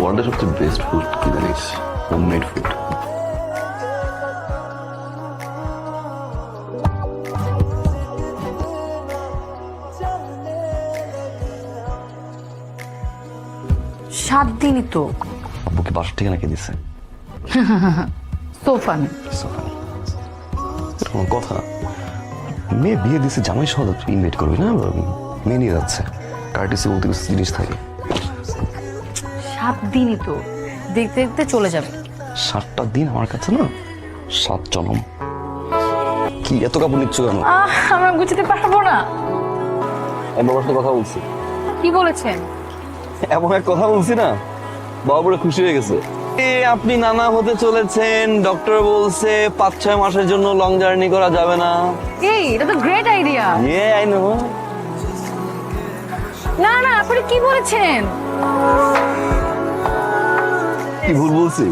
ওয়ার্ল্ডের সবচেয়ে best food কি জানিস? হোমমেড ফুড সাত দিনই তো। আব্বুকে বাসার ঠিকানা কে দিছে? Sofan So funny. এটা কোনো কথা। মেয়ে বিয়ে দিছে জামাই সহ তুই ইনভাইট করবি না? মেয়ে নিয়ে যাচ্ছে। কার্টিসি বলতে কিছু জিনিস থাকে। সাত দিনই তো। দেখতে দেখতে চলে যাবে। সাতটা দিন আমার কাছে না সাত জনম। কি এত কাপড় নিচ্ছ কেন? আহ আমরা গুছাতে পারব না। আমি বাবার সাথে কথা বলছি। কি বলেছেন? এমন এক কথা বলছি না বাবা পুরো খুশি হয়ে গেছে। এ, আপনি নানা হতে চলেছেন ডক্টর বলছে পাঁচ ছয় মাসের জন্য লং জার্নি করা যাবে না। এই এটা তো গ্রেট আইডিয়া ইয়ে আই নো না না আপনি কি বলেছেন? কি ভুল বলছি